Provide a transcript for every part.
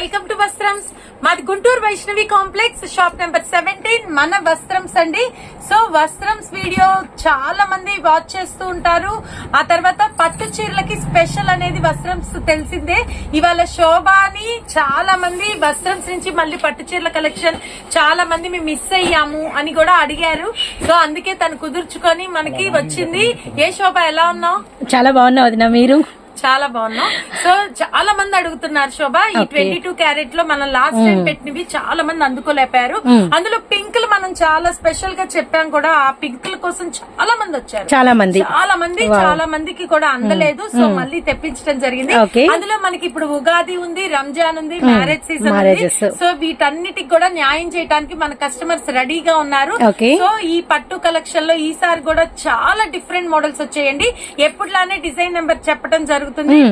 Welcome to Vastrams మాది Guntur Vaishnavi complex shop number seventeen. మన వస్త్రమ్స్ అండి. సో వస్త్రంస్ వీడియో చాలా మంది వాచ్ చేస్తూ ఉంటారు. ఆ తర్వాత పట్టు చీరలకి స్పెషల్ అనేది వస్త్రంస్ తెలిసిందే. ఇవాళ శోభాని చాలా మంది వస్త్రంస్ నుంచి మళ్ళీ పట్టు చీరల కలెక్షన్ చాలా మంది మేము మిస్ అయ్యాము అని కూడా అడిగారు. సో అందుకే తను కుదుర్చుకొని మనకి వచ్చింది. ఏ శోభ ఎలా ఉన్నావు? చాలా బాగున్నావు వదిన మీరు? చాలా బాగున్నాం. సో చాలా మంది అడుగుతున్నారు శోభ ఈ. ట్వంటీ టూ క్యారెట్లో మనం లాస్ట్ టైం పెట్టినవి చాలా మంది అందుకోలేపారు. అందులో పింకులు మనం చాలా స్పెషల్గా చెప్పాం కూడా ఆ పింకుల కోసం చాలా మంది వచ్చారు. చాలా మంది. చాలా మంది చాలా మందికి కూడా అందలేదు. సో మళ్ళీ తెప్పించడం జరిగింది. అందులో మనకి ఇప్పుడు ఉగాది ఉంది రంజాన్ ఉంది మ్యారేజ్ సీజన్ ఉంది. సో వీటన్నిటికి కూడా న్యాయం చేయడానికి మన కస్టమర్స్ రెడీగా ఉన్నారు. సో ఈ పట్టు కలెక్షన్లో ఈసారి కూడా చాలా డిఫరెంట్ మోడల్స్ వచ్చాయండి. ఎప్పుడులానే డిజైన్ నెంబర్ చెప్పడం జరుగుతుంది.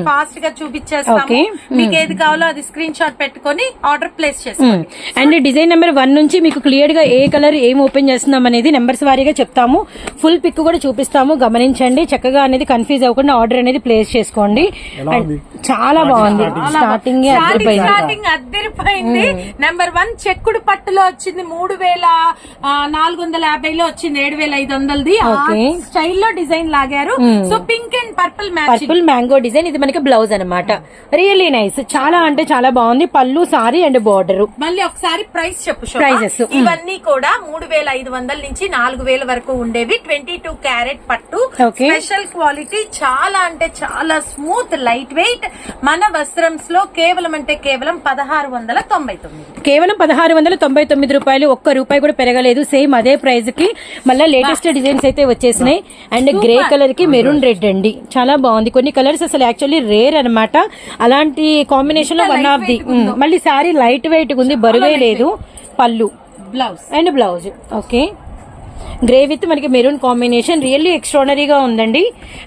ఫాస్ట్గా చూపించేస్తాము. మీకు ఏది కావాలో అది స్క్రీన్ షాట్ పెట్టుకొని ఆర్డర్ ప్లేస్ చేసుకోండి. అండ్ డిజైన్ నెంబర్ వన్ నుంచి మీకు క్లియర్గా ఏ కలర్ ఏం ఓపెన్ చేస్తున్నాం అనేది నెంబర్స్ వారీగా చెప్తాము. ఫుల్ పిక్ కూడా చూపిస్తాము. గమనించండి. చక్కగా అనేది కన్ఫ్యూజ్ అవ్వకుండా ఆర్డర్ అనేది ప్లేస్ చేసుకోండి. చాలా బాగుంది. స్టార్టింగ్ స్టార్టింగ్ స్టార్టింగ్ అద్దరిపోయింది. నెంబర్ వన్ చెక్కుడు పట్టులో వచ్చింది. మూడు వేల నాలుగు వందల యాభైలో వచ్చింది. ఏడు వేల ఐదు వందలది. స్టైల్లో డిజైన్ లాగారు. So pink and purple match purple mango design ఇది మనకి బ్లౌజ్ అన్నమాట. రియల్లీ నైస్ చాలా అంటే చాలా బాగుంది. పళ్ళు సారీ అండ్ బార్డర్. మళ్ళీ ఒకసారి ప్రైస్ చెప్పు శోభ. Prices. ఇవన్నీ కూడా మూడు వేల ఐదు వందల నుంచి నాలుగు వేల వరకు ఉండేవి. ట్వంటీ టూ క్యారెట్ పట్టు. స్పెషల్ క్వాలిటీ చాలా అంటే చాలా స్మూత్ లైట్ వెయిట్ మన వస్త్రంస్లో కేవలం అంటే కేవలం పదహారు వందల తొంభై తొమ్మిది. కేవలం పదహారు వందల తొంభై తొమ్మిది రూపాయలు ఒక్క రూపాయి కూడా పెరగలేదు. సేమ్ అదే ప్రైస్కి మళ్ళీ లేటెస్ట్ డిజైన్స్ అయితే వచ్చేసినాయి అండ్ గ్రే కలర్కి మెరూన్ రెడ్ అండి. చాలా బాగుంది. కొన్ని కలర్స్ అసలు యాక్చువల్లీ రేర్ అన్నమాట. అలాంటి కాంబినేషన్లో వన్ ఆఫ్ ది మళ్ళీ సారీ లైట్ వెయిట్ ఉంది బరువే లేదు పళ్ళు. Blouse and blouse okay grey with మనకి మెరూన్ కాంబినేషన్ రియల్లీ ఎక్స్ట్రానరీగా ఉందండి.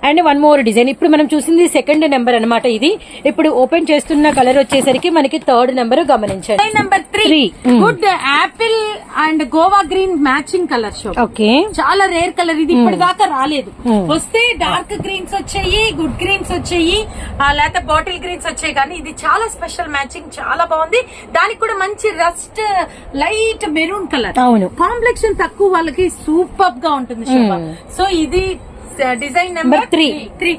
అండ్ వన్ మోర్ డిజైన్ ఇప్పుడు మనం చూసింది సెకండ్ నెంబర్ అన్నమాట ఇది. ఇప్పుడు ఓపెన్ చేస్తున్న కలర్ వచ్చేసరికి మనకి థర్డ్ నెంబర్ గమనించండి. Number three. Good apple and Goa green matching colour show okay చాలా రేర్ కలర్ ఇది ఇప్పటిదాకా రాలేదు. వస్తే డార్క్ గ్రీన్స్ వచ్చాయి గుడ్ గ్రీన్స్ వచ్చాయి లేకపోతే బాటిల్ గ్రీన్స్ వచ్చాయి. కానీ ఇది చాలా స్పెషల్ మ్యాచింగ్ చాలా బాగుంది. దానికి కూడా మంచి రస్ట్ లైట్ మెరూన్ కలర్ అవును. కాంప్లెక్షన్ తక్కువ వాళ్ళకి సూపర్గా ఉంటుంది శోభ సో ఇది design number three. Three.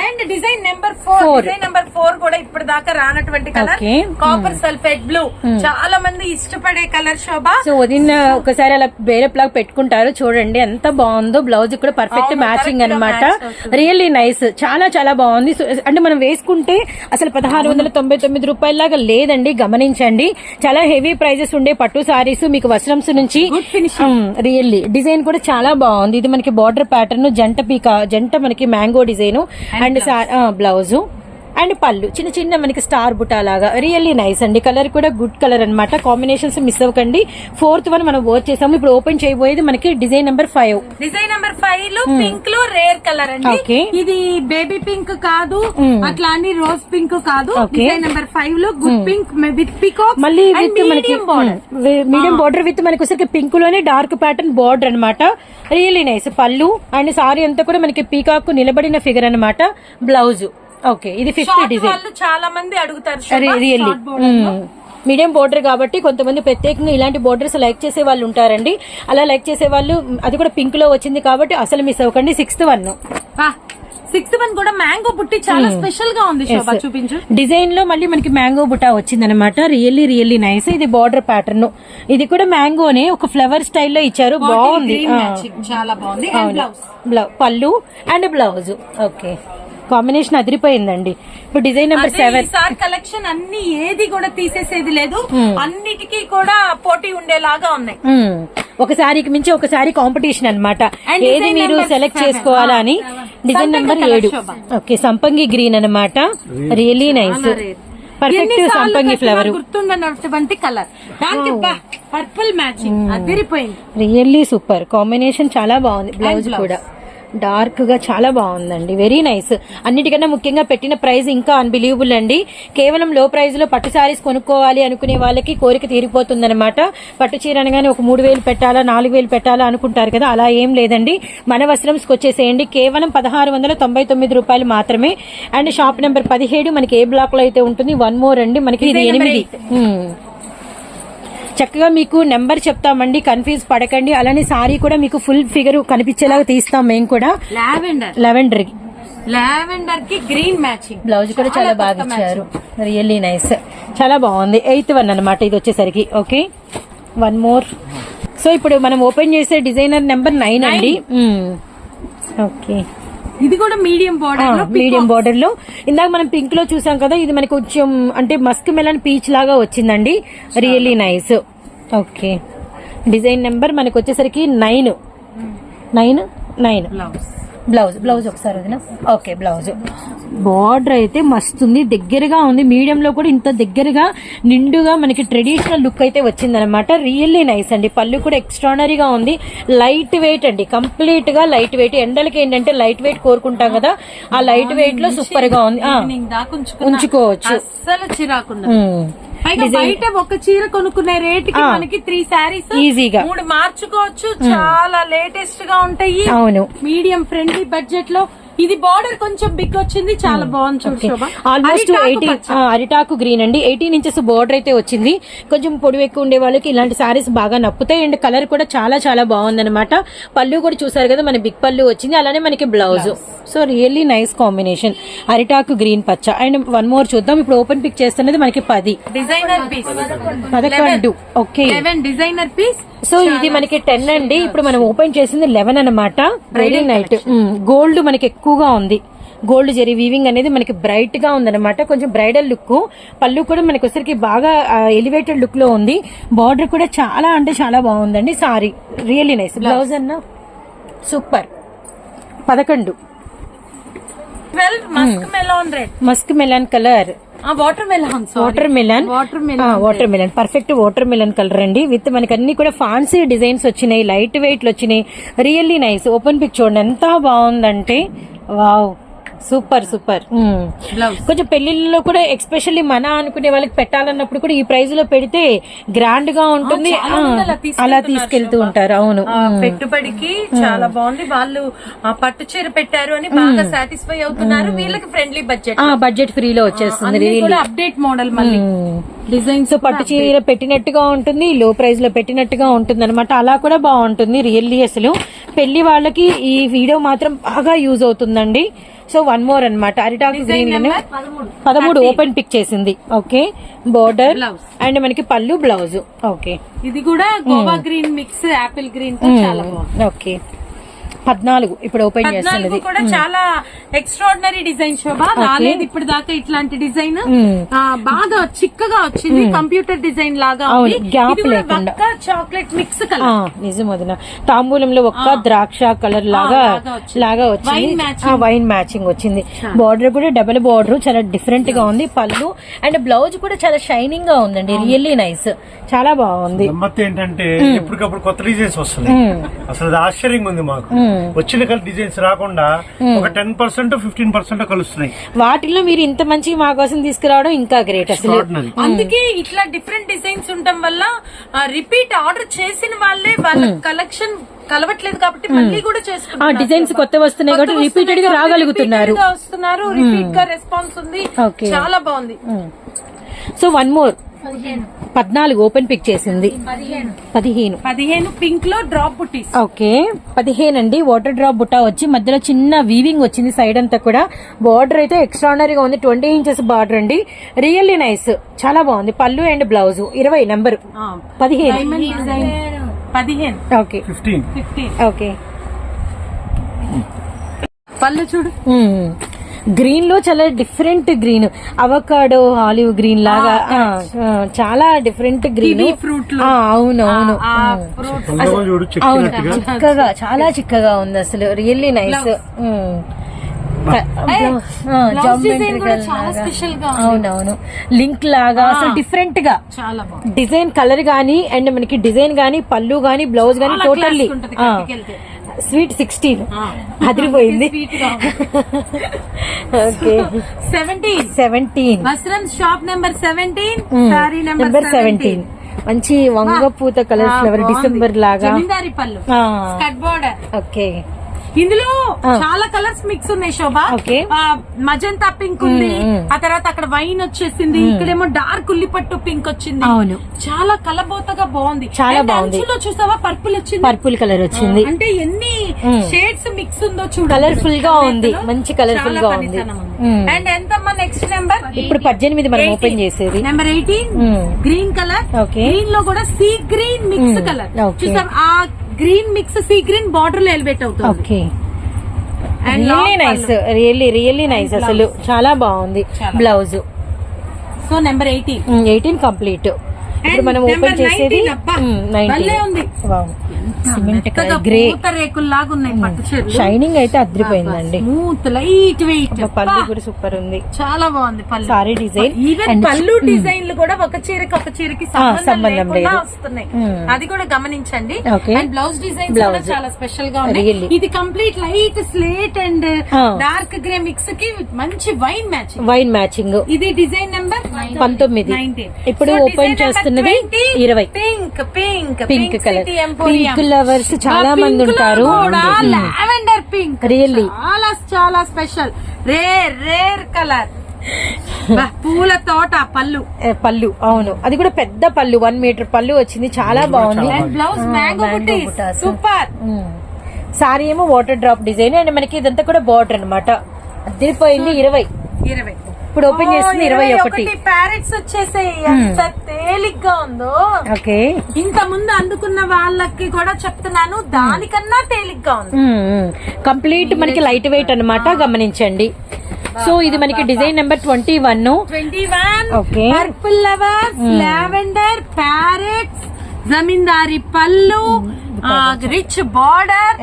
And design number four. Design number four కూడా ఇప్పటిదాకా రానటువంటి కలర్. కాపర్ సల్ఫేట్ బ్లూ చాలా మంది ఇష్టపడే కలర్ శోభ. సో వదిన ఒకసారి అలా వేరే ప్లాగ్ పెట్టుకుంటారు. చూడండి ఎంత బాగుందో. బ్లౌజ్ కూడా పర్ఫెక్ట్ మ్యాచింగ్ అవుతుంది. రియల్లీ నైస్ చాలా చాలా బాగుంది. అంటే మనం వేసుకుంటే అసలు పదహారు వందల తొంభై తొమ్మిది రూపాయలాగా లేదండి. గమనించండి. చాలా హెవీ ప్రైజెస్ ఉండే పట్టు సారీస్ మీకు వస్త్రంస్ నుంచి రియల్లీ డిజైన్ కూడా చాలా బాగుంది. ఇది మనకి బార్డర్ ప్యాటర్న్ జంట పీక జంట మనకి mango design and blouse and పళ్ళు. చిన్న చిన్న మనకి స్టార్ బుటా లాగా రియల్లీ నైస్ అండి. కలర్ కూడా గుడ్ కలర్ అన్నమాట. కాంబినేషన్స్ మిస్ అవ్వకండి. ఫోర్త్ వన్ మనం వర్క్ చేసాము. ఇప్పుడు ఓపెన్ చేయబోయేది మనకి design number five design number ఫైవ్లో పింక్లో రేర్ కలర్ అండి. ఇది బేబీ పింక్ కాదు. అట్లా అని రోజ్ పింక్ కాదు. డిజైన్ నెంబర్ ఫైవ్లో గుడ్ పింక్ విత్ పికాక్ మళ్ళీ విత్ మనకి మీడియం బార్డర్ విత్ మనకి వచ్చరికి పింక్లోనే డార్క్ ప్యాటర్న్ బార్డర్ అన్నమాట. రియల్లీ నైస్ పళ్ళు అండ్ సారీ అంతా కూడా మనకి పీకాక్ నిలబడిన ఫిగర్ అన్నమాట. బ్లౌజ్ ఓకే ఇది ఫిఫ్త్ డిజైన్ వాళ్ళు చాలా మంది అడుగుతారు శోభ, రియల్లీ short border లో. మీడియం బోర్డర్ కాబట్టి కొంతమంది ప్రత్యేకంగా ఇలాంటి బోర్డర్స్ లైక్ చేసే వాళ్ళు ఉంటారండి. అలా లైక్ చేసే వాళ్ళు అది కూడా పింక్లో వచ్చింది కాబట్టి అసలు మిస్ అవ్వకండి. సిక్స్త్ వన్ సిక్స్త్ వన్ కూడా మ్యాంగో బుట్టి చాలా స్పెషల్గా ఉంది శోభ చూపించు. డిజైన్లో మళ్ళీ మనకి మ్యాంగో బుటా వచ్చింది అనమాట రియల్లీ రియల్లీ నైస్ ఇది బార్డర్ ప్యాటర్న్ ఇది కూడా మ్యాంగోనే ఒక ఫ్లవర్ స్టైల్లో ఇచ్చారు. బాగుంది. చాలా బాగుంది. And అవును. blouse. బ్లౌ- పళ్ళు అండ్ బ్లౌజ్ ఓకే కాంబినేషన్ అదిరిపోయిందండి. ఇప్పుడు డిజైన్ నెంబర్ సెవెన్. ఈసారి కలెక్షన్ అన్ని ఏది కూడా తీసేసేది లేదు. అన్నిటికీ కూడా పోటీ ఉండేలాగా ఉన్నాయి. ఒక సారీకి మించి ఒక సారీ కాంపిటీషన్ అన్నమాట. And ఏది మీరు సెలెక్ట్. చేసుకోవాలా అని డిజైన్ సంపంగి నెంబర్ ఏడు. ఓకే సంపంగి గ్రీన్ అన్నమాట. రియల్లీ నైస్ పర్ఫెక్ట్ సంపంగి ఫ్లవర్ గుర్తుండనటువంటి కలర్. దానికి పర్పుల్ మ్యాచింగ్ అదిరిపోయింది. రియల్లీ సూపర్ కాంబినేషన్ చాలా బాగుంది. బ్లౌజ్. కూడా. డార్క్గా చాలా బాగుందండి. వెరీ నైస్ అన్నిటికన్నా ముఖ్యంగా పెట్టిన ప్రైస్ ఇంకా అన్బిలీవబుల్ అండి. కేవలం లో ప్రైస్లో పట్టు సారీస్ కొనుక్కోవాలి అనుకునే వాళ్ళకి కోరిక తీరిపోతుందన్నమాట. పట్టు చీర అనగానే ఒక మూడు వేలు పెట్టాలా నాలుగు వేలు పెట్టాలా అనుకుంటారు కదా అలా ఏం లేదండి. మన వస్త్రంస్కి వచ్చేసేయండి. కేవలం పదహారు వందల తొంభై తొమ్మిది రూపాయలు మాత్రమే. అండ్ షాప్ నెంబర్ పదిహేడు మనకి ఏ బ్లాక్లో అయితే ఉంటుంది? వన్ మోర్ అండి. మనకి ఇది ఎనిమిది. చక్కగా మీకు నెంబర్ చెప్తామండి కన్ఫ్యూజ్ పడకండి. అలానే సారీ కూడా మీకు ఫుల్ ఫిగర్ కనిపించేలాగా తీస్తాం మేము కూడా. లావెండర్. లెవెండర్. లావెండర్కి గ్రీన్ మ్యాచింగ్. బ్లౌజ్ కూడా చాలా బాగా ఇచ్చారు. రియల్లీ నైస్ చాలా బాగుంది. ఎయిత్ వన్ అన్నమాట ఇది వచ్చేసరికి. ఓకే వన్ మోర్ సో ఇప్పుడు మనం ఓపెన్ చేసే డిజైనర్ నెంబర్ నైన్ అండి. ఓకే ఇది కూడా మీడియం బార్డర్ మీడియం బార్డర్లో. ఇందాక మనం పింక్లో చూసాం కదా ఇది మనకి కొంచెం అంటే మస్క్ మెలన్ పీచ్ లాగా వచ్చిందండి. Really nice okay design number మనకి వచ్చేసరికి nine nine nine blouse blouse ఒకసారి వదిన. Okay blouse. బార్డర్ అయితే మస్తుంది దగ్గరగా ఉంది. మీడియం లో కూడా ఇంత దగ్గరగా నిండుగా మనకి ట్రెడిషనల్ లుక్ అయితే వచ్చిందనమాట రియల్లీ నైస్ అండి. పళ్ళు కూడా ఎక్స్ట్రానరీగా ఉంది. లైట్ వెయిట్ అండి. కంప్లీట్గా లైట్ వెయిట్ ఎండలకి ఏంటంటే లైట్ వెయిట్ కోరుకుంటాం కదా ఆ లైట్ వెయిట్లో సూపర్గా ఉంది. ఉంచుకోవచ్చు. అస్సలు చిరాకుండా బయట ఒక చీర కొనుక్కునే రేట్కి మనకి త్రీ శారీస్ ఈజీగా మూడు మార్చుకోవచ్చు. చాలా లేటెస్ట్గా ఉంటాయి. అవును. మీడియం ఫ్రెండ్లీ బడ్జెట్లో. ఇది బార్డర్ కొంచెం బిగ్ వచ్చింది. చాలా బాగుంది చూడు ఆల్మోస్ట్ అరిటాకు ఎయిటీ. అరిటాకు గ్రీన్ అండి. ఎయిటీన్ ఇంచెస్ బోర్డర్ అయితే వచ్చింది. కొంచెం పొడి ఎక్కువ ఉండే వాళ్ళకి ఇలాంటి సారీస్ బాగా నప్పుతాయి. అండ్ కలర్ కూడా చాలా చాలా బాగుందన్నమాట. పళ్ళు కూడా చూసారు కదా మన బిగ్ పళ్ళు వచ్చింది. అలానే మనకి blouse so really nice combination. అరిటాకు గ్రీన్ పచ్చ. అండ్ వన్ మోర్ చూద్దాం. ఇప్పుడు ఓపెన్ పిక్ చేస్తున్నది మనకి పది. డిజైనర్ పీస్ పదకొండు. ఓకే. డిజైనర్ పీస్ సో ఇది మనకి టెన్ అండి. ఇప్పుడు మనం ఓపెన్ చేసింది లెవెన్ అన్నమాట. వెరీ నైట్ గోల్డ్ మనకి ఎక్కువగా ఉంది. గోల్డ్ జెరీ వీవింగ్ అనేది మనకి బ్రైట్గా ఉందన్నమాట. కొంచెం బ్రైడల్ లుక్ పళ్ళు కూడా మనకి వచ్చరికి బాగా ఎలివేటెడ్ లుక్లో ఉంది. బార్డర్ కూడా చాలా అంటే చాలా బాగుందండి. సారీ రియల్లీ నైస్ బ్లౌజ్ అన్న? సూపర్ పదకొండు. Twelve musk melon red musk melon colour ఆ water melon water melon water melon water melon perfect water melon colour అండి. విత్ మనకి అన్ని కూడా ఫ్యాన్సీ డిజైన్స్ వచ్చినాయి లైట్ వెయిట్ వచ్చినాయి. రియల్లీ నైస్ ఓపెన్ పిక్ చూడండి ఎంత బాగుందంటే వావ్ సూపర్ సూపర్. కొంచెం పెళ్ళిళ్ళలో కూడా ఎక్స్పెషల్లీ మన అనుకునే వాళ్ళకి పెట్టాలన్నప్పుడు కూడా ఈ ప్రైస్లో పెడితే గ్రాండ్గా ఉంటుంది. అలా తీసుకెళ్తూ ఉంటారు అవును. పెట్టుబడికి చాలా బాగుంది. వాళ్ళు పట్టు చీర పెట్టారు అని బాగా సాటిస్ఫై అవుతున్నారు. వీళ్ళకి ఫ్రెండ్లీ బడ్జెట్ బడ్జెట్ ఫ్రీలో వచ్చేస్తుంది. అన్ని రియల్లీ కూడా అప్డేట్ మోడల్ మళ్ళీ. డిజైన్స్ పట్టు చీర పెట్టినట్టుగా ఉంటుంది లో ప్రైస్లో పెట్టినట్టుగా ఉంటుంది అనమాట అలా కూడా బాగుంటుంది రియల్లీ అసలు. పెళ్ళి వాళ్ళకి ఈ వీడియో మాత్రం బాగా యూజ్ అవుతుందండి. సో వన్ మోర్ అన్నమాట. అరిటాకు గ్రీన్ పదమూడు. ఓపెన్ పిక్ చేసింది. Okay border. అండ్ మనకి పళ్ళు బ్లౌజ్ ఓకే ఇది కూడా గోవా గ్రీన్ మిక్స్ యాపిల్ గ్రీన్తో చాలా బాగుంది. ఓకే పద్నాలుగు ఇప్పుడు ఓపెన్ చేస్తున్నది. కూడా చాలా ఎక్స్ట్రాడినరీ డిజైన్ శోభ. రాలేదు ఇప్పుడు దాకా ఇట్లాంటి డిజైన్ బాగా చిక్కగా వచ్చింది కంప్యూటర్ డిజైన్ లాగా కూడా లేకుండా. చాక్లెట్ మిక్స్ కలర్ నిజం వదిన. తాంబూలంలో ఒక్క ద్రాక్ష కలర్ లాగా లాగా వచ్చింది. వైన్ మ్యాచింగ్ వచ్చింది. బార్డర్ కూడా డబుల్ బార్డర్ చాలా డిఫరెంట్గా ఉంది. పళ్ళు అండ్ బ్లౌజ్ కూడా చాలా షైనింగ్గా ఉందండి. రియల్లీ నైస్ చాలా బాగుంది. ఏంటంటే ఎప్పటికప్పుడు కొత్త డిజైన్స్ వస్తున్నాయి. అసలు ఆశ్చర్యంగా ఉంది మాకు. వచ్చిన కల్ డిజైన్స్ రాకుండా ఒక టెన్ పర్సెంట్ ఫిఫ్టీన్ పర్సెంట్ కలుస్తున్నాయి. వాటిలో మీరు ఇంత మంచి మా కోసం తీసుకురావడం ఇంకా గ్రేట్ అసలు. Extraordinary. అందుకే ఇట్లా డిఫరెంట్ డిజైన్స్ ఉండటం వల్ల రిపీట్ ఆర్డర్ చేసిన వాళ్ళే వాళ్ళ కలెక్షన్ కలవట్లేదు కాబట్టి మళ్ళీ కూడా ఆ చేసుకుంటున్నారు డిజైన్స్ కొత్త వస్తున్నాయి కాబట్టి రిపీటెడ్గా రాగలుగుతున్నారు. వస్తున్నారు రిపీట్గా రెస్పాన్స్ ఉంది. చాలా బాగుంది. సో వన్ మోర్ పద్నాలుగు ఓపెన్ పిక్ చేసింది. పదిహేను. పదిహేను. పింక్లో డ్రాప్ బుటీస్ ఓకే. పదిహేను అండి. వాటర్ డ్రాప్ బుట్ట వచ్చి మధ్యలో చిన్న వీవింగ్ వచ్చింది సైడ్ అంతా కూడా. బార్డర్ అయితే ఎక్స్ట్రానరీగా ఉంది. ట్వంటీ ఇంచెస్ బార్డర్ అండి. రియల్లీ నైస్ చాలా బాగుంది. పళ్ళు అండ్ బ్లౌజ్ ఇరవై నెంబర్ పదిహేను. పదిహేను. ఓకే. Fifteen okay. పళ్ళు చూడు. గ్రీన్లో చాలా different green avocado olive green లాగా ఆ, చాలా డిఫరెంట్ గ్రీన్లో. అవును అవును. ఫ్రూట్ అవును చిక్కగా. చాలా చిక్కగా ఉంది అసలు. రియల్లీ నైస్ blouse design కూడా చాలా special గా ఉంది. అవునవును. లింక్ లాగా అసలు డిఫరెంట్గా. చాలా బాగుంది. డిజైన్ కలర్ గానీ అండ్ మనకి డిజైన్ గానీ పళ్ళు గానీ బ్లౌజ్ గానీ టోటల్లీ. స్వీట్ సిక్స్టీన్ అదిరిపోయింది. ఓకే సెవెంటీన్ సెవెంటీన్ వస్త్రం shop number seventeen sorry number seventeen మంచి వంగ పూత కలర్ ఫ్లవర్ డిసెంబర్ లాగా. పళ్ళు. ఓకే ఇందులో. చాలా కలర్స్ మిక్స్ ఉన్నాయి శోభ. మజంతా పింక్ ఉంది. ఆ తర్వాత అక్కడ వైన్ వచ్చేసింది ఇక్కడేమో డార్క్ ఉల్లిపట్టు పింక్ వచ్చింది అవును. చాలా కలబోతగా బాగుంది చాలా బాగుంది. చూసావా పర్పుల్ వచ్చింది పర్పుల్ కలర్ వచ్చింది అంటే ఎన్ని. షేడ్స్ మిక్స్ ఉందో చూడు Colourful గా ఉంది. మంచి colourful గా ఉంది. అండ్ ఎంతమ్మా నెక్స్ట్ నెంబర్ ఇప్పుడు పద్దెనిమిది మనం ఓపెన్ చేసేది నెంబర్ ఎయిటీన్. Green colour. గ్రీన్లో కూడా సీ గ్రీన్ మిక్స్. కలర్. చూసాం ఆ గ్రీన్ మిక్స్ సీ గ్రీన్ బార్డర్లో ఎలివేట్ అవుతుంది. Really nice really really nice అసలు. చాలా బాగుంది. Blouse so number eighteen eighteen complete ఇప్పుడు మనం ఓపెన్ చేసేది భలే ఉంది. సిమెంట్ మెత్తగా గ్రే. పూత రేకుల్లాగా ఉన్నాయి పట్టు చీరలు. షైనింగ్ అయితే అదిరిపోయిందండి స్మూత్ లైట్ వెయిట్ పళ్ళు కూడా సూపర్ ఉంది. చాలా బాగుంది పళ్ళు. సారీ డిజైన్ ఈవెన్ పళ్ళు డిజైన్లు కూడా ఒక చీరకి ఒక చీరకి సంబంధం లేదు. వస్తున్నాయి. అది కూడా గమనించండి. And blouse design. కూడా చాలా స్పెషల్గా Really. ఇది complete light slate and. Dark grey మిక్స్కి మంచి వైన్ మ్యాచ్ వైన్ మ్యాచింగ్ ఇది డిజైన్ నెంబర్ పంతొమ్మిది. ఇప్పుడు open చేస్తున్నది ఇరవై. Pink pink pink colour pink lovers చాలా మంది ఉంటారు. Lavender pink. Really. చాలా చాలా స్పెషల్. Rare rare colour. పూల తోట పళ్ళు. ఏ, పళ్ళు అవును. అది కూడా పెద్ద పళ్ళు వన్ మీటర్ పళ్ళు వచ్చింది. చాలా బాగుంది. And blouse mango. Super sari. ఏమో వాటర్ డ్రాప్ డిజైన్ అండ్ మనకి ఇదంతా కూడా బార్డర్ అనమాట అదిరిపోయింది ఇరవై. ఇరవై. ఇప్పుడు ఓపెన్ చేస్తుంది ఇరవై ఒకటి. ప్యారెట్స్ వచ్చేసాయి. ఎంత తేలిగ్గా ఉందో. ఓకే. ఇంత ముందు అందుకున్న వాళ్ళకి కూడా చెప్తున్నాను దానికన్నా తేలిగ్గా ఉంది. కంప్లీట్ మనకి లైట్ వెయిట్ అన్నమాట గమనించండి. సో ఇది మనకి design number twenty one twenty one. Purple lovers lavender parrots zamindari పళ్ళు రిచ్ బార్డర్.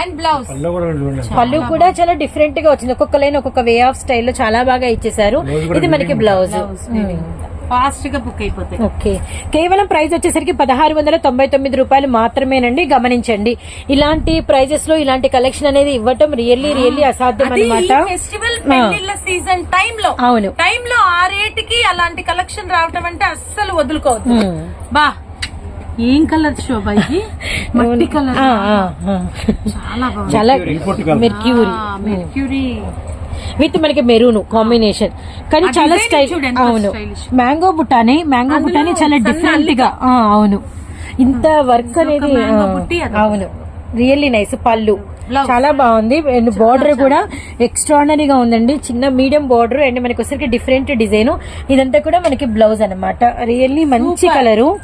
అండ్ బ్లౌజ్ పళ్ళు కూడా చూడండి పళ్ళు కూడా చాలా డిఫరెంట్గా వచ్చింది. ఒక్కొక్క లైన్ ఒక్కొక్క వే ఆఫ్ స్టైల్లో చాలా బాగా ఇచ్చేసారు ఇది మనకి బ్లౌజ్ ఫాస్ట్గా బుక్ అయిపోతాయి. ఓకే. కేవలం ప్రైస్ వచ్చేసరికి పదహారు వందల తొంభై తొమ్మిది రూపాయలు మాత్రమేనండి. గమనించండి. ఇలాంటి ప్రైజెస్లో ఇలాంటి కలెక్షన్ అనేది ఇవ్వటం రియల్లీ రియల్లీ అసాధ్యం అది అనమాట ఫెస్టివల్ సీజన్ టైం లో. అవును. టైం లో ఆ రేటుకి అలాంటి కలెక్షన్ రావటం అంటే అస్సలు వదులుకోవద్దు. బా ఏం కలర్ శోభ ఇది? మట్టి కలర్? ఆ, ఆ, ఆ. చాలా. మెర్క్యూరీ మెర్క్యూరీ విత్ మనకి మెరూన్ కాంబినేషన్. కానీ చాలా స్టైల్ అవును. మ్యాంగో బుట్టానే మ్యాంగో బుట్టానే చాలా డిఫరెంట్గా. ఆ, అవును. ఇంత వర్క్ అనేది. అవును. రియల్లీ నైస్ పళ్ళు. చాలా బాగుంది. బార్డర్ కూడా ఎక్స్ట్రాడనరీగా ఉందండి. చిన్న మీడియం బార్డర్ అండ్ మనకి వచ్చరికి డిఫరెంట్ డిజైన్ ఇదంతా కూడా మనకి బ్లౌజ్ అన్నమాట. రియల్లీ మంచి. కలరు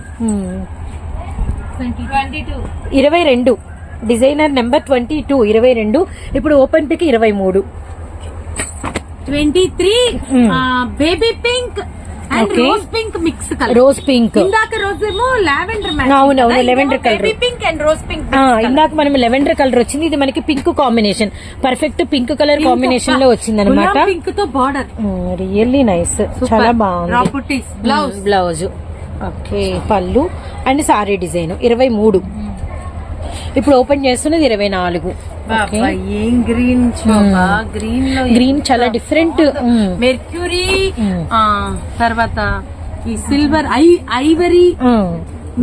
ఇరవై రెండు. డిజైనర్ నెంబర్ ట్వంటీ టూ ఇరవై రెండు. ఇప్పుడు ఓపెన్ పిక్ ఇరవై మూడు. Twenty three Hmm. Baby pink. Rose pink mix colour. Rose pink. ఇందాక రోజు ఏమో lavender. Baby pink and rose pink ఇందాక మనం లెవెండర్ కలర్ వచ్చింది. ఇది మనకి pink combination. Perfect pink colour కాంబినేషన్లో వచ్చింది అనమాట పింక్తో బార్డర్. రియల్లీ నైస్ చాలా బాగుంది. బ్లౌజ్ బ్లౌజ్ ఓకే పళ్ళు అండ్ సారీ డిజైన్ ఇరవై మూడు. ఇప్పుడు ఓపెన్ చేస్తున్నది ఇరవై నాలుగు. ఏం గ్రీన్ గ్రీన్లో గ్రీన్ చాలా డిఫరెంట్ మెర్క్యూరీ తర్వాత ఈ సిల్వర్ ఐ ఐవరీ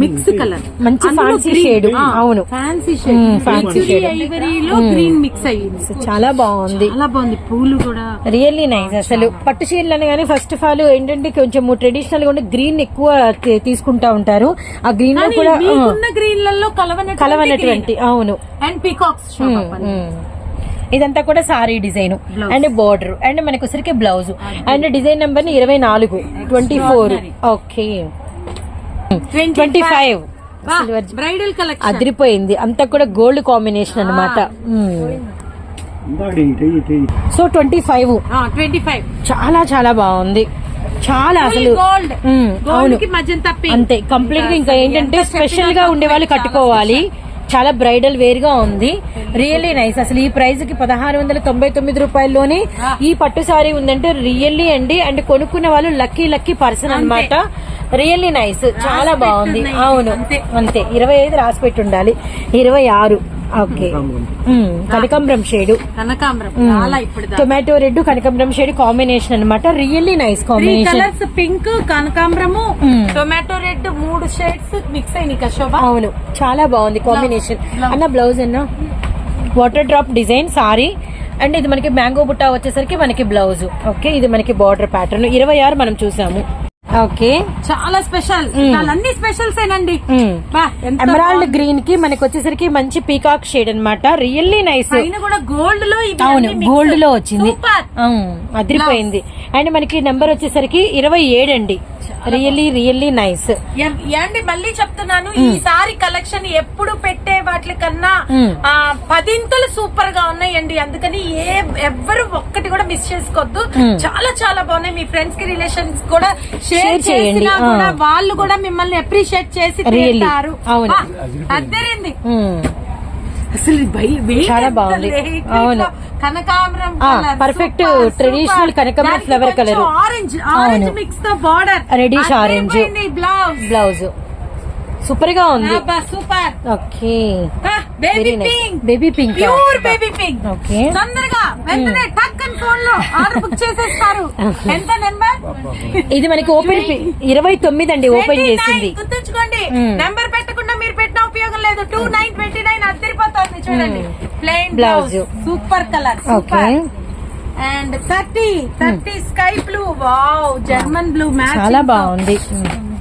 మిక్స్ కలర్. మంచి fancy shade. అవును. Fancy shade. ఐవరీలో గ్రీన్ మిక్స్ అయ్యింది. చాలా బాగుంది. చాలా బాగుంది. పూలు కూడా. రియల్లీ నైస్ అసలు. పట్టు చీరలు అనగానే ఫస్ట్ ఆఫ్ ఆల్ ఏంటంటే కొంచెం ట్రెడిషనల్గా గ్రీన్ ఎక్కువ తీసుకుంటా ఉంటారు. ఆ గ్రీన్లో కానీ కూడా గ్రీన్లలో కలవనటువంటి కలవనటువంటి అవును. And peacocks. ఇదంతా కూడా sari design. And border and మనకి బ్లౌజ్ అండ్ డిజైన్ నెంబర్ ఇరవై నాలుగు. Twenty four okay twenty five bridal collection అదిరిపోయింది. అంతా కూడా గోల్డ్ కాంబినేషన్ అనమాట. So twenty five twenty five చాలా చాలా బాగుంది. చాలా అసలు గోల్డ్ ఉమ్, గోల్డ్ అవును. అంతే. కంప్లీట్గా ఇంకా ఏంటంటే స్పెషల్గా ఉండే వాళ్ళు కట్టుకోవాలి. చాలా బ్రైడల్ వేర్గా ఉంది. రియల్లీ నైస్ అసలు ఈ ప్రైస్కి పదహారు వందల తొంభై తొమ్మిది రూపాయల్లోనే ఈ పట్టు సారీ ఉందంటే రియల్లీ అండి. అండ్ కొనుక్కున్న వాళ్ళు లక్కీ లక్కీ పర్సన్ అన్నమాట. రియల్లీ నైస్ చాలా బాగుంది. అవును. అంతే. అంతే. ఇరవై ఐదు రాసి పెట్టి ఉండాలి ఇరవై ఆరు. ఓకే. కనకాంబరం. షేడ్. కనకాంబరం. చాలా ఇప్పుడు టొమాటో రెడ్ కనకాంబరం షేడ్ కాంబినేషన్ అన్నమాట. Really nice combination colours pink కనకాంబరము. Tomato red మూడు షేడ్స్ మిక్స్ అయినాయి శోభ? అవును. చాలా బాగుంది కాంబినేషన్. అన్న బ్లౌజ్ అన్న. Water drop design sari and ఇది మనకి మ్యాంగో బుట్ట వచ్చేసరికి మనకి బ్లౌజ్ ఓకే ఇది మనకి బార్డర్ ప్యాటర్న్ ఇరవై ఆరు మనం చూసాము. ఓకే. చాలా స్పెషల్. అన్ని స్పెషల్స్ ఏనండి ఎమరాల్డ్. గ్రీన్కి మనకి వచ్చేసరికి మంచి పీకాక్ షేడ్ అన్నమాట రియల్లీ నైస్. కూడా గోల్డ్లో అవును. గోల్డ్లో వచ్చింది. అదిరిపోయింది. అండ్ మనకి నెంబర్ వచ్చేసరికి ఇరవై ఏడు అండి రియల్లీ రియల్లీ నైస్ ఏండి మళ్ళీ చెప్తున్నాను? ఈసారి కలెక్షన్ ఎప్పుడు పెట్టే వాటి కన్నా పదింతలు సూపర్గా ఉన్నాయండి. అందుకని ఏ ఎవ్వరు ఒక్కటి కూడా మిస్ చేసుకోవద్దు. చాలా చాలా బాగున్నాయి. మీ ఫ్రెండ్స్కి రిలేషన్స్ కూడా షేర్ చేయండి, వాళ్ళు కూడా మిమ్మల్ని అప్రిషియేట్ చేసి అద్దరింది. అసలు చాలా బాగుంది. అవును. కనకాంబరం traditional super. కనకాంబరం కొంచెం colour. Orange orange. మిక్స్తో border Reddish orange. Blouse blouse సూపర్గా ఉంది. Super okay baby pink baby pink pure baby pink okay తొందరగా వెంటనే టక్ అని ఫోన్లో ఆర్డర్ బుక్ చేసేస్తారు. ఎంత నెంబర్ ఇది మనకి ఓపెన్ ఇరవై తొమ్మిది అండి ఓపెన్ చేసింది. గుర్తుంచుకోండి. Hmm. నెంబర్ పెట్టకుండా మీరు పెట్టిన ఉపయోగం లేదు. టూ నైన్ ట్వంటీ నైన్ అద్దరిపోతుంది చూడండి. Plain. Blouse super colour super and thirty thirty sky blue wow German blue match చాలా బాగుంది.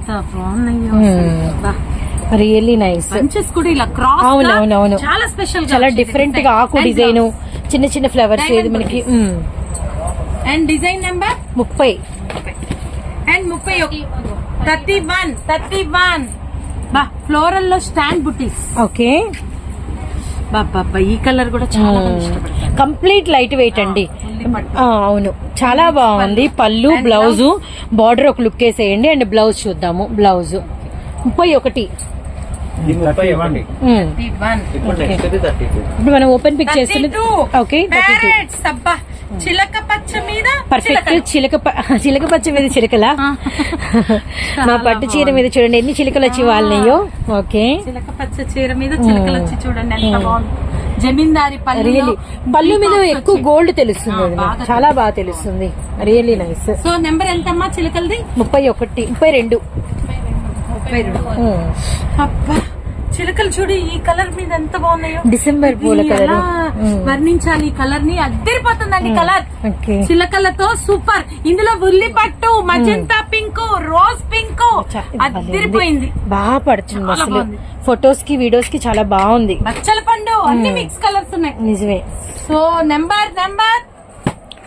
బాగున్నాయో. Hmm. రియల్లీ నైస్ బంచెస్ కూడా ఇలా క్రాస్. చాలా స్పెషల్ చాలా డిఫరెంట్గా ఆకు డిజైన్ చిన్న చిన్న ఫ్లవర్స్ ఇది మనకి? అండ్ డిజైన్ నెంబర్ ముప్పై. అండ్ ముప్పై థర్టీ వన్ థర్టీ వన్ బా ఫ్లోరల్లో స్టాండ్ బుటీస్ ఓకే. బాబా ఈ కలర్ కూడా చాలా కంప్లీట్ లైట్ వెయిట్ అండి. అవును. చాలా బాగుంది. పళ్ళు. బ్లౌజ్ బార్డర్ ఒక లుక్ వేసేయండి. అండ్ బ్లౌజ్ చూద్దాము. బ్లౌజ్ ముప్పై ఒకటి. ముప్పై ఒకటి ఉమ్. 31. ఇప్పుడు మనం ఓపెన్ పిక్ చేస్తున్నది 32. ఓకే థర్టీ టూ చిలక పచ్చ మీద పర్ఫెక్ట్. చిలక చిలక పచ్చ మీద చిలకలా. మా పట్టు చీర మీద చూడండి ఎన్ని చిలకలు వచ్చి వాళ్ళయో ఓకే. చిలక పచ్చ చీర మీద చిలకలు వచ్చి చూడండి ఎంత బాగుంది. జమీందారి పల్లి రియల్లీ పళ్ళు మీద ఎక్కువ గోల్డ్ తెలుస్తుంది చాలా బాగా తెలుస్తుంది. రియల్లీ నైస్ సో నెంబర్ ఎంతమ్మా చిలకలది? ముప్పై ఒకటి ముప్పై రెండు. ముప్పై రెండు. అబ్బా. చిలకలు చూడు ఈ కలర్ మీద ఎంత బాగున్నాయో. డిసెంబర్ పూల కలర్. వర్ణించాలి ఈ కలర్ని అద్దరిపోతుందండి కలర్. చిలకలతో సూపర్. ఇందులో ఉల్లి పట్టు మజంతా పింక్ రోజ్ పింక్. అద్దరిపోయింది. బాగా పడుతుంది అసలు. ఫొటోస్కి వీడియోస్కి చాలా బాగుంది. బచ్చల పండు అన్ని మిక్స్ కలర్స్ ఉన్నాయి. నిజమే. So number number.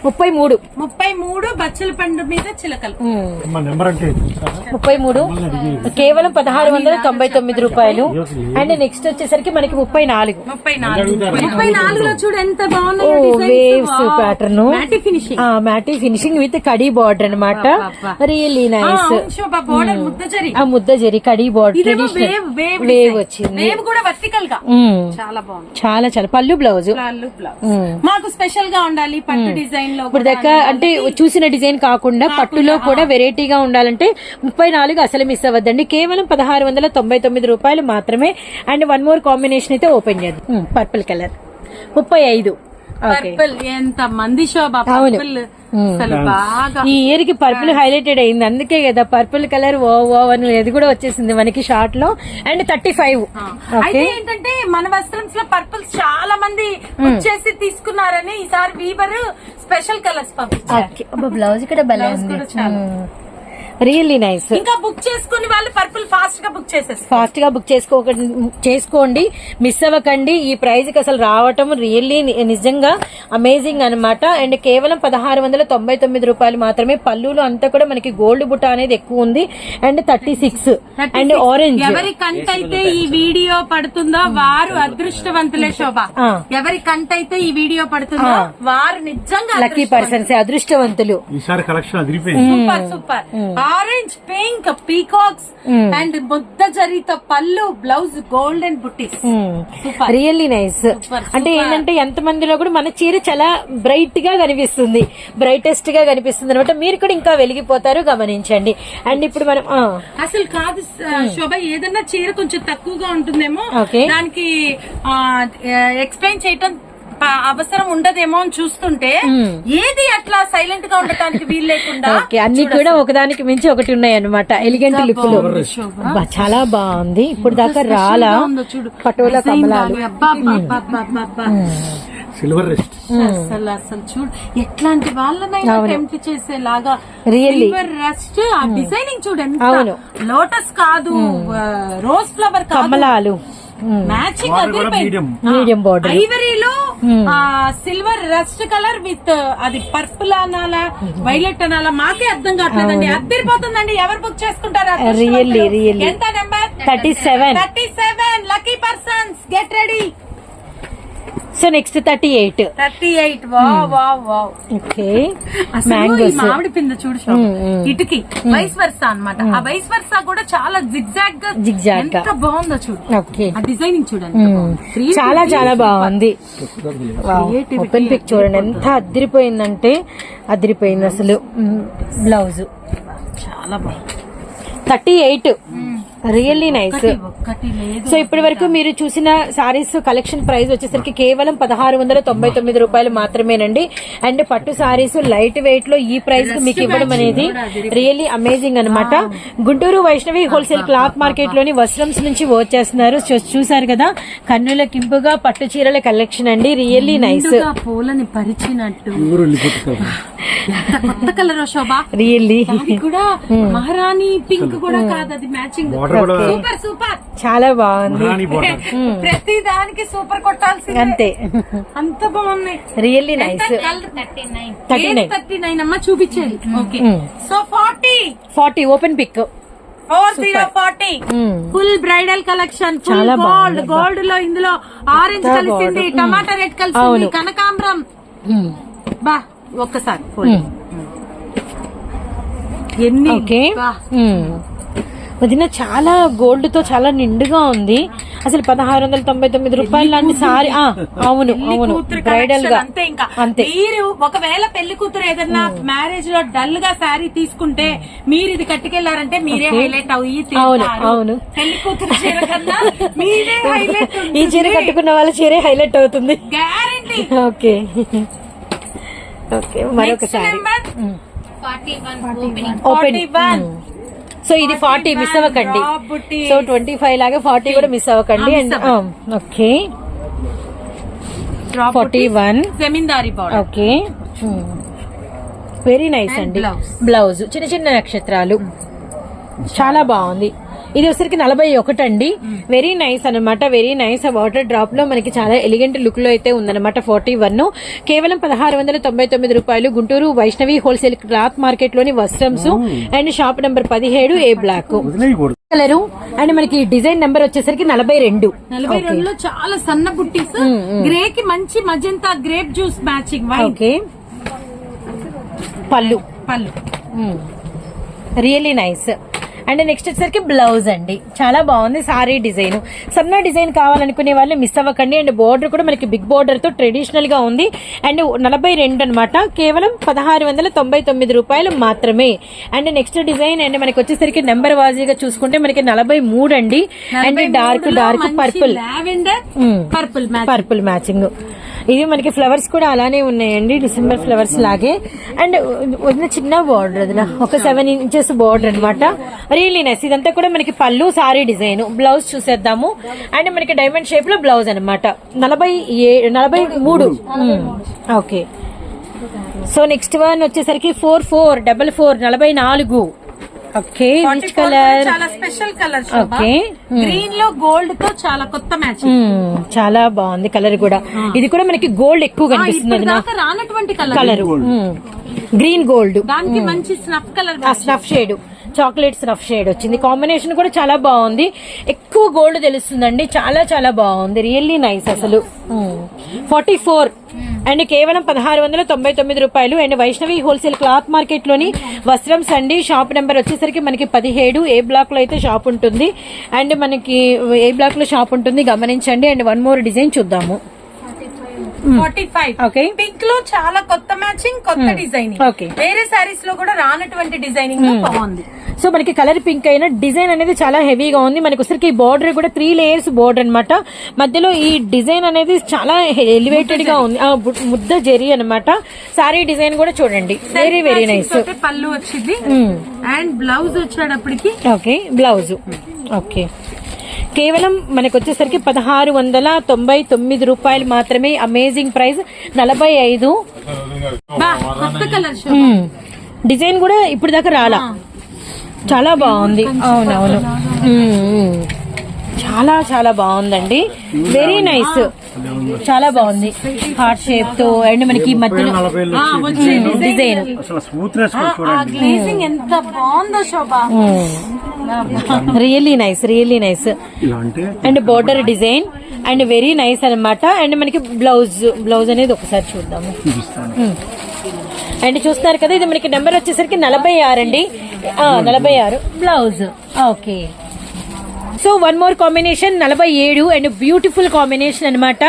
ముప్పై మూడు. ముప్పై మూడు బచ్చల పండు మీద చిలకలు. ముప్పై మూడు. కేవలం పదహారు వందల తొంభై తొమ్మిది రూపాయలు. అండ్ నెక్స్ట్ వచ్చేసరికి మనకి ముప్పై నాలుగు. ముప్పై నాలుగు. ముప్పై నాలుగులో చూడు ఎంత waves pattern finishing matte finishing with khadi border అనమాట. రియల్లీ నైస్ శోభా బోర్డర్ ముద్ద జరి. ఆ ముద్ద జరి కడీ బార్డర్ వేవ్. వచ్చింది. వేవ్ కూడా వర్టికల్గా. ఉమ్. చాలా బాగుంది. చాలా చాలా. పళ్ళు బ్లౌజ్. మాకు స్పెషల్గా ఉండాలి పట్టు డిజైన్ ఇప్పుడు దాకా అంటే చూసిన డిజైన్ కాకుండా పట్టులో కూడా వెరైటీగా ఉండాలంటే ముప్పై నాలుగు అసలు మిస్ అవ్వద్దండి. కేవలం పదహారు వందల తొంభై తొమ్మిది రూపాయలు మాత్రమే. అండ్ వన్ మోర్ కాంబినేషన్ అయితే ఓపెన్ చేద్దాం. Purple colour. ముప్పై ఐదు. పర్పుల్ ఎంత మంది శోభ. పర్పుల్ ఉమ్. అసలు బాగా. ఈ ఇయర్కి పర్పుల్ హైలైటెడ్ అయింది. అందుకే కదా పర్పుల్ కలర్ ఓ ఓ అని అది కూడా వచ్చేసింది మనకి షార్ట్లో. అండ్ థర్టీ ఫైవ్ అయితే ఏంటంటే మన వస్త్రంస్లో పర్పుల్స్ చాలా మంది వచ్చేసి తీసుకున్నారని ఈసారి వీవర్ స్పెషల్ కలర్స్ పంపించారు. బ్లౌజ్ కూడా ఉంది. కూడా చాలా. రియల్లీ నైస్ ఇంకా బుక్ చేసుకుని వాళ్ళు పర్పుల్ ఫాస్ట్గా బుక్ చేసేస్తారు. ఫాస్ట్గా బుక్ చేసుకోక చేసుకోండి. మిస్ అవ్వకండి. ఈ ప్రైజ్కి అసలు రావటం రియల్లీ నిజంగా అమేజింగ్ అన్నమాట. అండ్ కేవలం పదహారు వందల తొంభై తొమ్మిది రూపాయలు మాత్రమే. పళ్ళులో అంతా కూడా మనకి గోల్డ్ బుట్ట అనేది ఎక్కువ ఉంది. And thirty six. And orange ఎవరి కంట అయితే ఈ వీడియో పడుతుందో వారు అదృష్టవంతులే శోభ. ఎవరి కంట అయితే ఈ వీడియో పడుతుందో వారు నిజంగా లక్కీ పర్సన్స్ అదృష్టవంతులు. ఈసారి కలెక్షన్ అదిరిపోయింది. Super super. Orange pink peacocks and ముద్ద జరీతో పళ్ళు బ్లౌజ్ గోల్డ్ అండ్ బుట్టీస్ రియల్లీ నైస్. అంటే. ఏంటంటే ఎంత మందిలో కూడా మన చీర చాలా బ్రైట్గా కనిపిస్తుంది. బ్రైటెస్ట్గా కనిపిస్తుంది అనమాట మీరు కూడా ఇంకా వెలిగిపోతారు గమనించండి. అండ్ ఇప్పుడు మనం అసలు కాదు శోభ ఏదన్నా చీర కొంచెం తక్కువగా ఉంటుందేమో. దానికి ఎక్స్ప్లెయిన్ చేయటం అవసరం ఉండదేమో అని చూస్తుంటే ఏది అట్లా సైలెంట్గా ఉండటానికి వీలు లేకుండా ఓకే అన్ని కూడా ఒకదానికి మించి ఒకటి ఉన్నాయి అనమాట ఎలిగెంట్ లుక్ చాలా బాగుంది. ఇప్పుడు దాకా రాలా? పటోలా కమలాలు. సిల్వర్ రెస్ట్ అసలు అసలు చూడు. ఎట్లాంటి వాళ్ళనైనా టెంప్ట్ చేసేలాగా Really. రెస్ట్ ఆ డిజైనింగ్ చూడు ఎంత అవును. లోటస్ కాదు రోజ్ ఫ్లవర్ కాదు. కమలాలు. మ్యాచింగ్. మీడియం బార్డర్ ఐవరీలో సిల్వర్ రస్ట్ కలర్ విత్ అది పర్పుల్ అనాలా వైలెట్ అనాలా మాకే అర్థం కావట్లేదండి. అద్దరిపోతుందండి ఎవరు బుక్ చేసుకుంటారు? Really, really. ఎంత నెంబర్? 37. Thirty seven lucky persons get ready so next thirty eight thirty eight okay మామిడి పింద చూడు శోభ. ఇటుకి వైస్ వర్సా అన్నమాట. ఆ వైస్ వర్సా కూడా చాలా జిగ్జాగ్గా Zigzag గా. ఎంత బాగుందో చూడు. ఓకే ఆ డిజైనింగ్ చూడండి చాలా చాలా బాగుంది. ఓపెన్ పిక్ చూడండి. ఎంత అదిరిపోయిందంటే అదిరిపోయింది అసలు. బ్లౌజ్ చాలా బాగుంది. Thirty eight really nice so ఇప్పటి వరకు మీరు చూసిన సారీస్ కలెక్షన్ ప్రైస్ వచ్చేసరికి కేవలం పదహారు వందల తొంభై తొమ్మిది రూపాయలు మాత్రమేనండి. అండ్ పట్టు సారీస్ లైట్ వెయిట్లో ఈ ప్రైస్ మీకు ఇవ్వడం అనేది రియల్లీ అమేజింగ్ అన్నమాట. గుంటూరు వైష్ణవి హోల్సేల్ క్లాత్ మార్కెట్లోని వస్త్రంస్ నుంచి వచ్చేస్తున్నారు. చూసారు కదా కన్నుల కింపుగా పట్టు చీరల కలెక్షన్ అండి. రియల్లీ నైస్ పూలని పరిచినట్టు. ఎంత కొత్త కలర్ శోభ? రియల్లీ కూడా మహారాణి పింక్ కూడా కాదు అది మ్యాచింగ్ సూపర్ సూపర్ చాలా బాగుంది. ప్రతి దానికి సూపర్ కొట్టాల్సిందే. అంతే. అంత బాగున్నాయి. Really nice thirty nine. 39. Thirty nine అమ్మా? చూపించేది. Okay. So forty. Forty open pick. Full bridal collection చాలా గోల్డ్. బాగుంది. గోల్డ్లో ఇందులో ఆరెంజ్ కలిసింది. టమాటా రెడ్ కలిసింది. కనకాంబరం. బా ఒక్కసారి. ఎన్ని. వదిన చాలా గోల్డ్తో చాలా నిండుగా ఉంది. అసలు పదహారు వందల తొంభై తొమ్మిది రూపాయలు లాంటి సారీ ఆ, అవును అవును బ్రైడల్గా. అంతే ఇంకా. అంతే. మీరు ఒకవేళ పెళ్ళి కూతురు ఏదన్నా మ్యారేజ్లో డల్గా శారీ తీసుకుంటే మీరు ఇది కట్టుకెళ్ళారంటే మీరే హైలైట్ అయ్యి అవును. అవును. పెళ్ళి కూతురు చీర కన్నా మీరే హైలైట్ ఈ చీర కట్టుకున్న వాళ్ళ చీరే హైలైట్ అవుతుంది. Guarantee okay. ఓకే మరొకసారి ఓపెన్ సో ఇది ఫార్టీ మిస్ అవ్వకండి. సో ట్వంటీ ఫైవ్ లాగా ఫార్టీ కూడా మిస్ అవ్వకండి. అండ్ ఓకే ఫార్టీ వన్ జమీందారీ ఓకే వెరీ నైస్ అండి. బ్లౌజ్ చిన్న చిన్న నక్షత్రాలు. చాలా బాగుంది. ఇది వచ్చరికి నలభై ఒకటి అండి. వెరీ నైస్ అన్నమాట. వెరీ నైస్ ఆ వాటర్ డ్రాప్లో మనకి చాలా ఎలిగెంట్ లుక్లో అయితే ఉందన్నమాట ఫార్టీ వన్ కేవలం పదహారు వందల తొంభై తొమ్మిది రూపాయలు గుంటూరు వైష్ణవి హోల్సేల్ క్లాత్ మార్కెట్లోని వస్త్రంస్ అండ్ షాప్ నెంబర్ పదిహేడు ఏ బ్లాక్ కలరు అండ్ మనకి డిజైన్ నెంబర్ వచ్చేసరికి నలభై రెండు. నలభై రెండులో చాలా సన్న బుట్టీస్ గ్రే కి మంచి magenta grape juice matching okay పళ్ళు. పళ్ళు. రియల్లీ నైస్ అండ్ నెక్స్ట్ వచ్చేసరికి బ్లౌజ్ అండి. చాలా బాగుంది సారీ డిజైన్. సన్న డిజైన్ కావాలనుకునే వాళ్ళు మిస్ అవ్వకండి. అండ్ బోర్డర్ కూడా మనకి బిగ్ బోర్డర్తో ట్రెడిషనల్గా ఉంది. అండ్ నలభై రెండు అనమాట కేవలం పదహారు వందల తొంభై తొమ్మిది రూపాయలు మాత్రమే. అండ్ నెక్స్ట్ డిజైన్ అండ్ మనకి వచ్చేసరికి నెంబర్ వాజీగా చూసుకుంటే మనకి నలభై మూడు అండి. And dark dark purple. Purple purple matching. ఇవి మనకి ఫ్లవర్స్ కూడా అలానే ఉన్నాయండి. డిసెంబర్ ఫ్లవర్స్ లాగే. అండ్ వదిన చిన్న బార్డర్ వదిన ఒక సెవెన్ ఇంచెస్ బార్డర్ అనమాట రియల్లీ నైస్ ఇదంతా కూడా మనకి పళ్ళు సారీ డిజైన్. బ్లౌజ్ చూసేద్దాము. అండ్ మనకి డైమండ్ షేప్లో బ్లౌజ్ అనమాట నలభై ఏ- నలభై మూడు. ఓకే. సో నెక్స్ట్ వన్ వచ్చేసరికి ఫోర్ ఫోర్ డబల్ ఫోర్ నలభై నాలుగు. Okay rich colour. చాలా స్పెషల్ కలర్ ఓకే. గ్రీన్లో గోల్డ్తో చాలా కొత్త మ్యాచ్. చాలా బాగుంది కలర్ కూడా. ఇది కూడా మనకి గోల్డ్ ఎక్కువ కనిపిస్తుంది రానటువంటి కలర్. Green gold. దానికి మంచి snuff colour snuff shade. Chocolates rough shade వచ్చింది. కాంబినేషన్ కూడా చాలా బాగుంది. ఎక్కువ గోల్డ్ తెలుస్తుందండి. చాలా చాలా బాగుంది. రియల్లీ నైస్ అసలు. Forty four. అండ్ కేవలం పదహారు వందల తొంభై తొమ్మిది రూపాయలు. అండ్ వైష్ణవి హోల్సేల్ క్లాత్ మార్కెట్లోని వస్త్రం సండి షాప్ నెంబర్ వచ్చేసరికి మనకి పదిహేడు. ఏ బ్లాక్లో అయితే షాప్ ఉంటుంది. అండ్ మనకి ఏ బ్లాక్లో షాప్ ఉంటుంది గమనించండి. అండ్ వన్ మోర్ డిజైన్ చూద్దాము. Forty five. పింక్లో చాలా కొత్త మ్యాచింగ్ కొత్త డిజైనింగ్ Okay. వేరే సారీస్లో కూడా రానటువంటి డిజైనింగ్ బాగుంది. సో మనకి కలర్ పింక్ అయిన డిజైన్ అనేది చాలా హెవీగా ఉంది. మనకి వచ్చరికి బార్డర్ కూడా త్రీ లేయర్స్ బార్డర్ అన్నమాట. మధ్యలో ఈ డిజైన్ అనేది చాలా ఎలివేటెడ్గా ఉంది. ముద్ద జెరీ అన్నమాట. సారీ డిజైన్ కూడా చూడండి. వెరీ వెరీ నైస్ పళ్ళు వచ్చింది. అండ్ బ్లౌజ్ వచ్చేటప్పటికి ఓకే బ్లౌజ్ ఓకే కేవలం మనకు వచ్చేసరికి పదహారు వందల తొంభై తొమ్మిది రూపాయలు మాత్రమే. అమేజింగ్ ప్రైస్ నలభై ఐదు. డిజైన్ కూడా ఇప్పుడు దాకా రాలా చాలా బాగుంది. అవునవును. చాలా చాలా బాగుందండి. వెరీ నైస్ చాలా బాగుంది. హార్ట్ షేప్తో అండ్ మనకి మధ్యలో. వచ్చే డిజైన్ ఎంత బాగుందో Shobha. Really nice really nice and border design and very nice అన్నమాట. అండ్ మనకి బ్లౌజ్ బ్లౌజ్ అనేది ఒకసారి చూద్దాము. అండ్ చూస్తున్నారు కదా ఇది మనకి నెంబర్ వచ్చేసరికి నలభై ఆరు అండి. ఆ, నలభై ఆరు. Blouse okay so one more combination నలభై ఏడు అండ్ బ్యూటిఫుల్ కాంబినేషన్ అన్నమాట.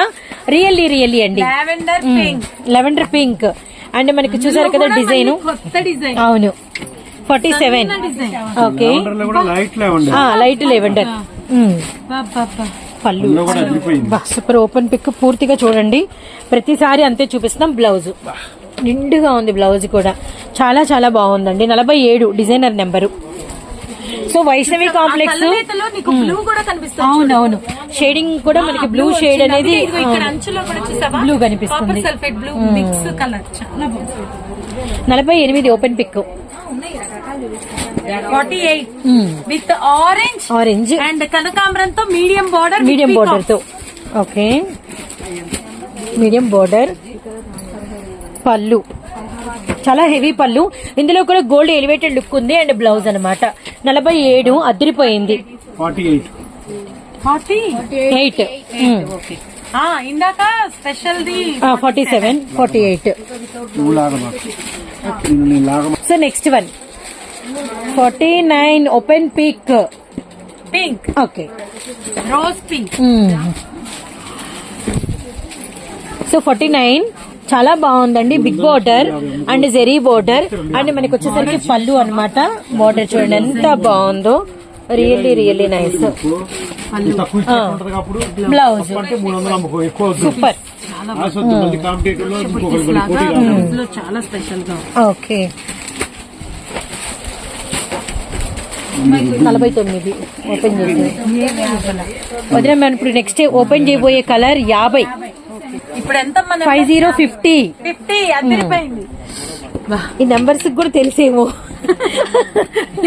రియల్లీ రియల్లీ అండి. Lavender pink lavender pink and మనకి చూసారు కదా డిజైన్? కొత్త డిజైన్. అవును. ఫార్టీ సెవెన్ ఓకే Counter లో కూడా లైట్ లెవెండర్ పళ్ళు. సూపర్ ఓపెన్ పిక్ పూర్తిగా చూడండి. ప్రతిసారి అంతే చూపిస్తున్నాం బ్లౌజ్ నిండుగా ఉంది బ్లౌజ్ కూడా. చాలా చాలా బాగుందండి. నలభై ఏడు designer number so Vaishnavi complex కనిపిస్తుంది అవునవును. షేడింగ్ కూడా మనకి బ్లూ షేడ్ అనేది కనిపిస్తుంది. బ్లూ చాలా బాగుంది. నలభై ఎనిమిది open pick forty eight with orange orange and కనకాంబరంతో medium border medium బోర్డర్తో. ఓకే మీడియం బోర్డర్ పళ్ళు. చాలా హెవీ పళ్ళు. ఇందులో కూడా గోల్డ్ ఎలివేటెడ్ లుక్ ఉంది అండ్ బ్లౌజ్ అన్నమాట. నలభై ఏడు అదిరిపోయింది ఫార్టీ ఎయిట్ ఫార్టీ ఎయిట్ ఇందాక special the forty seven forty eight so next one forty nine open peak pink okay rose pink so forty nine చాలా బాగుందండి. Big border and zari border and మనకి వచ్చేసరికి పళ్ళు అన్నమాట. బోర్డర్ చూడండి ఎంత బాగుందో. Really really nice blouse super okay. నలభై తొమ్మిది. ఓపెన్ చేసి వదిలే ఇప్పుడు నెక్స్ట్ ఓపెన్ చేయబోయే కలర్ యాభై. ఇప్పుడు ఎంత మన ఫైవ్ జీరో ఫిఫ్టీ ఫిఫ్టీ అదిరిపోయింది ఈ నెంబర్స్ కూడా తెలిసేమో.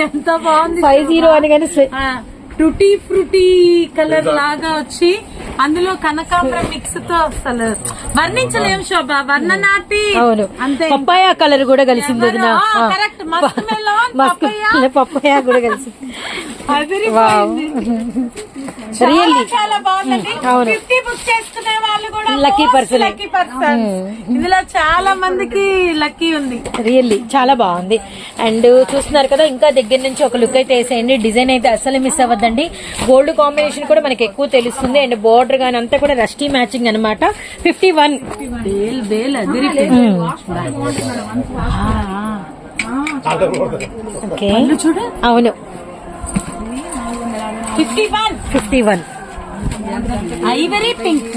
ఎంత బాగుంది ఫైవ్ జీరో అని కానీ టూటీ ఫ్రూటీ కలర్ లాగా వచ్చి అందులో కనకాంబరం మిక్స్తో అసలు వర్ణించలేం శోభ వర్ణనాటి అవును. అంతే. పప్పాయ కలర్ కూడా కలిసింది papaya. పప్పాయ కూడా కలిసింది. రియల్లీ చాలా బాగుందండి. ఫిఫ్టీ బుక్ చేసుకునే వాళ్ళు కూడా Lucky person. లక్కీ పర్సన్ ఇందులో చాలా మందికి లక్కీ ఉంది. రియల్లీ చాలా బాగుంది. అండ్ చూస్తున్నారు కదా ఇంకా దగ్గర నుంచి ఒక లుక్ అయితే వేసేయండి. డిజైన్ అయితే అసలు మిస్ అవ్వద్దండి. గోల్డ్ కాంబినేషన్ కూడా మనకి ఎక్కువ తెలుస్తుంది. అండ్ బోర్డర్ గానీ అంతా కూడా రస్టీ మ్యాచింగ్ అన్నమాట. ఫిఫ్టీ వన్ అవును. Fifty one. Fifty one. Ivory pink.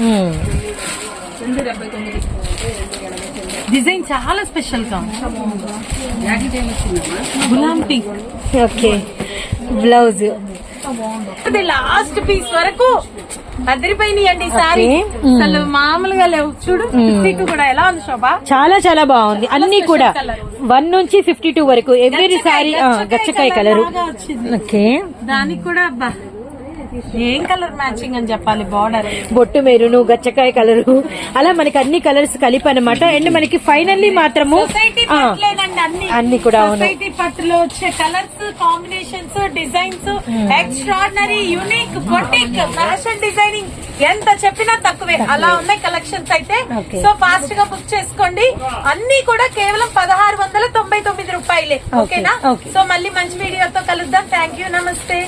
Design చాలా స్పెషల్గా. గులాం పింక్. ఓకే. బ్లౌజ్. ఇది లాస్ట్ పీస్ వరకు అదిరిపోయినాయి అండి సారీ. అసలు మామూలుగా లేవు. చూడు ఫిఫ్టీ టూ కూడా ఎలా ఉంది శోభ? చాలా చాలా బాగుంది. అన్ని కూడా వన్ నుంచి ఫిఫ్టీ టూ వరకు. ఎవ్రీ సారీ గచ్చకాయ కలర్ ఓకే. దానికి కూడా అబ్బా ఏం కలర్ మ్యాచింగ్ అని చెప్పాలి బార్డర్? బొట్టు మెరును గచ్చకాయ కలరు. అలా మనకి అన్ని కలర్స్ కలిపి అనమాట అండ్ మనకి ఫైనల్లీ మాత్రము అన్ని. అన్ని కూడా. సొసైటీ పట్టులో వచ్చే colours combinations designs extraordinary unique boutique fashion designing ఎంత చెప్పినా తక్కువే. అలా ఉన్నాయి కలెక్షన్స్ అయితే. సో ఫాస్ట్గా బుక్ చేసుకోండి. అన్ని కూడా కేవలం పదహారు వందల తొంభై తొమ్మిది రూపాయలే. ఓకేనా. సో మళ్ళీ మంచి వీడియోతో కలుద్దాం. థ్యాంక్ యూ నమస్తే